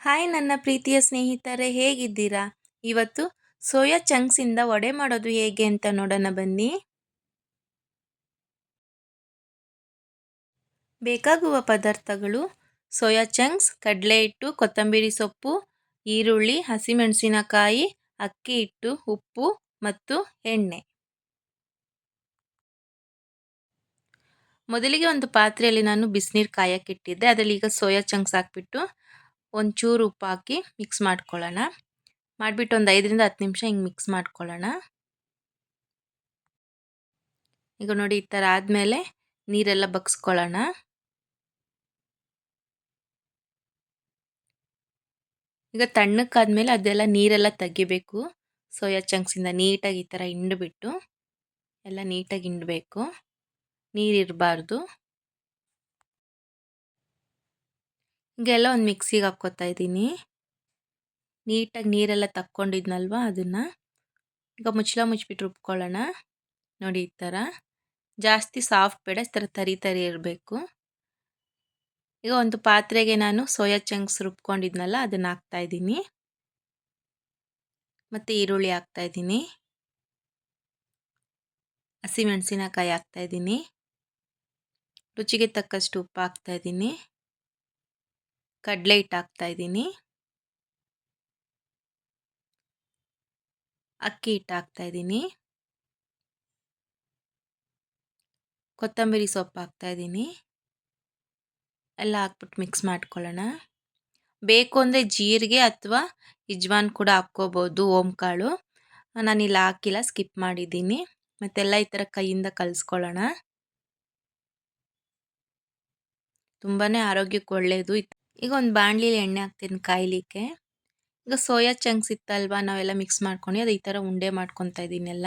Hi ನನ್ನ ಪ್ರೀತಿಯ ಸ್ನೇಹಿತರೆ, ಹೇಗಿದ್ದೀರಾ? ಇವತ್ತು ಸೋಯಾ ಚಂಕ್ಸಿಂದ ವಡೆ ಮಾಡೋದು ಹೇಗೆ ಅಂತ ನೋಡೋಣ ಬನ್ನಿ. ಬೇಕಾಗುವ ಪದಾರ್ಥಗಳು ಸೋಯಾ ಚಂಕ್ಸ್, ಕಡಲೆ ಹಿಟ್ಟು, ಕೊತ್ತಂಬರಿ ಸೊಪ್ಪು, ಈರುಳ್ಳಿ, ಹಸಿಮೆಣಸಿನಕಾಯಿ, ಅಕ್ಕಿ ಹಿಟ್ಟು, ಉಪ್ಪು ಮತ್ತು ಎಣ್ಣೆ. ಮೊದಲಿಗೆ ಒಂದು ಪಾತ್ರೆಯಲ್ಲಿ ನಾನು ಬಿಸಿನೀರು ಕಾಯಕ್ಕಿಟ್ಟಿದ್ದೆ ಅದರಲ್ಲಿ ಈಗ ಸೋಯಾ ಚಂಕ್ಸ್ ಹಾಕ್ಬಿಟ್ಟು ಒಂಚೂರು ಉಪ್ಪು ಹಾಕಿ ಮಿಕ್ಸ್ ಮಾಡ್ಕೊಳ್ಳೋಣ. ಮಾಡಿಬಿಟ್ಟು ಒಂದು ಐದರಿಂದ ಹತ್ತು ನಿಮಿಷ ಹಿಂಗೆ ಮಿಕ್ಸ್ ಮಾಡ್ಕೊಳ್ಳೋಣ. ಈಗ ನೋಡಿ ಈ ಥರ ಆದಮೇಲೆ ನೀರೆಲ್ಲ ಬಗ್ಸ್ಕೊಳ್ಳೋಣ. ಈಗ ತಣ್ಣಕ್ಕಾದ್ಮೇಲೆ ಅದೆಲ್ಲ ನೀರೆಲ್ಲ ತೆಗಿಬೇಕು. ಸೋಯಾ ಚಂಕ್ಸಿಂದ ನೀಟಾಗಿ ಈ ಥರ ಹಿಂಡ್ಬಿಟ್ಟು ಎಲ್ಲ ನೀಟಾಗಿ ಹಿಂಡಬೇಕು. ನೀರಿರಬಾರ್ದು ಹಿಂಗೆಲ್ಲ ಒಂದು ಮಿಕ್ಸಿಗೆ ಹಾಕ್ಕೋತಾ ಇದ್ದೀನಿ. ನೀಟಾಗಿ ನೀರೆಲ್ಲ ತಕ್ಕೊಂಡಿದ್ನಲ್ವ ಅದನ್ನು. ಈಗ ಮುಚ್ಚಲ ಮುಚ್ಚಿಬಿಟ್ಟು ರುಬ್ಕೊಳ್ಳೋಣ. ನೋಡಿ ಈ ಥರ ಜಾಸ್ತಿ ಸಾಫ್ಟ್ ಬೇಡ, ಈ ಥರ ತರಿ ತರಿ ಇರಬೇಕು. ಈಗ ಒಂದು ಪಾತ್ರೆಗೆ ನಾನು ಸೋಯಾ ಚಂಕ್ಸ್ ರುಬ್ಕೊಂಡಿದ್ನಲ್ಲ ಅದನ್ನು ಹಾಕ್ತಾಯಿದ್ದೀನಿ ಮತ್ತು ಈರುಳ್ಳಿ ಹಾಕ್ತಾಯಿದ್ದೀನಿ ಹಸಿಮೆಣಸಿನಕಾಯಿ ಹಾಕ್ತಾಯಿದ್ದೀನಿ ರುಚಿಗೆ ತಕ್ಕಷ್ಟು ಉಪ್ಪು ಹಾಕ್ತಾಯಿದ್ದೀನಿ ಕಡಲೆ ಹಿಟ್ಟು ಹಾಕ್ತಾ ಇದ್ದೀನಿ. ಅಕ್ಕಿ ಹಿಟ್ಟು ಹಾಕ್ತಾ ಇದ್ದೀನಿ. ಕೊತ್ತಂಬರಿ ಸೊಪ್ಪು ಹಾಕ್ತಾ ಇದ್ದೀನಿ. ಎಲ್ಲ ಹಾಕ್ಬಿಟ್ಟು ಮಿಕ್ಸ್ ಮಾಡ್ಕೊಳ್ಳೋಣ. ಬೇಕು ಅಂದರೆ ಜೀರಿಗೆ ಅಥವಾ ಇಜ್ವಾನ್ ಕೂಡ ಹಾಕ್ಕೋಬೋದು ನಾನು ಇಲ್ಲಿ ಹಾಕಿಲ್ಲ ಸ್ಕಿಪ್ ಮಾಡಿದ್ದೀನಿ. ಮತ್ತೆಲ್ಲ ಈ ಥರ ಕೈಯಿಂದ ಕಲಿಸ್ಕೊಳ್ಳೋಣ. ತುಂಬಾ ಆರೋಗ್ಯಕ್ಕೆ ಒಳ್ಳೆಯದು ಈಗ ಒಂದು ಬಾಣಲಿಲಿ ಎಣ್ಣೆ ಹಾಕ್ತೀನಿ ಕಾಯ್ಲಿಕ್ಕೆ. ಈಗ ಸೋಯಾ ಚಂಕ್ಸ್ ಇತ್ತಲ್ವ, ನಾವೆಲ್ಲ ಮಿಕ್ಸ್ ಮಾಡ್ಕೊಂಡು ಅದು ಈ ಥರ ಉಂಡೆ ಮಾಡ್ಕೊತಾ ಇದ್ದೀನಿ ಎಲ್ಲ.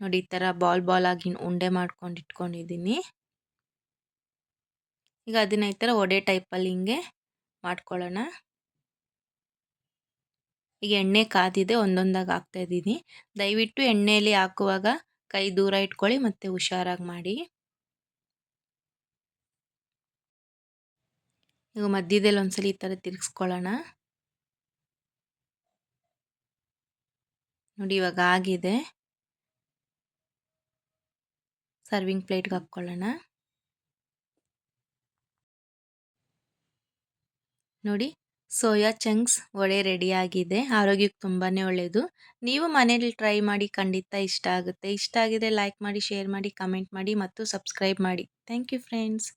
ನೋಡಿ ಈ ಥರ ಬಾಲ್ ಬಾಲ್ ಆಗಿ ಉಂಡೆ ಮಾಡ್ಕೊಂಡು ಇಟ್ಕೊಂಡಿದ್ದೀನಿ. ಈಗ ಅದನ್ನ ಈ ಥರ ಒಡೆ ಟೈಪಲ್ಲಿ ಹಿಂಗೆ ಮಾಡ್ಕೊಳ್ಳೋಣ. ಈಗ ಎಣ್ಣೆ ಕಾದಿದೆ, ಒಂದೊಂದಾಗಿ ಹಾಕ್ತಾ ಇದ್ದೀನಿ. ದಯವಿಟ್ಟು ಎಣ್ಣೆಯಲ್ಲಿ ಹಾಕುವಾಗ ಕೈ ದೂರ ಇಟ್ಕೊಳ್ಳಿ ಮತ್ತು ಹುಷಾರಾಗಿ ಮಾಡಿ. ಈಗ ಮಧ್ಯದಲ್ಲಿ ಒಂದ್ಸಲ ಈ ಥರ ತಿರ್ಗಿಸ್ಕೊಳ್ಳೋಣ. ನೋಡಿ ಇವಾಗ ಆಗಿದೆ. ಸರ್ವಿಂಗ್ ಪ್ಲೇಟ್ಗೆ ಹಾಕ್ಕೊಳ್ಳೋಣ. ನೋಡಿ, ಸೋಯಾ ಚಂಕ್ಸ್ ವಡೆ ರೆಡಿಯಾಗಿದೆ ಆರೋಗ್ಯಕ್ಕೆ ತುಂಬಾ ಒಳ್ಳೆಯದು ನೀವು ಮನೇಲಿ ಟ್ರೈ ಮಾಡಿ ಖಂಡಿತ ಇಷ್ಟ ಆಗುತ್ತೆ. ಇಷ್ಟ ಆಗಿದೆ ಲೈಕ್ ಮಾಡಿ, ಶೇರ್ ಮಾಡಿ, ಕಮೆಂಟ್ ಮಾಡಿ ಮತ್ತು ಸಬ್ಸ್ಕ್ರೈಬ್ ಮಾಡಿ. Thank you friends.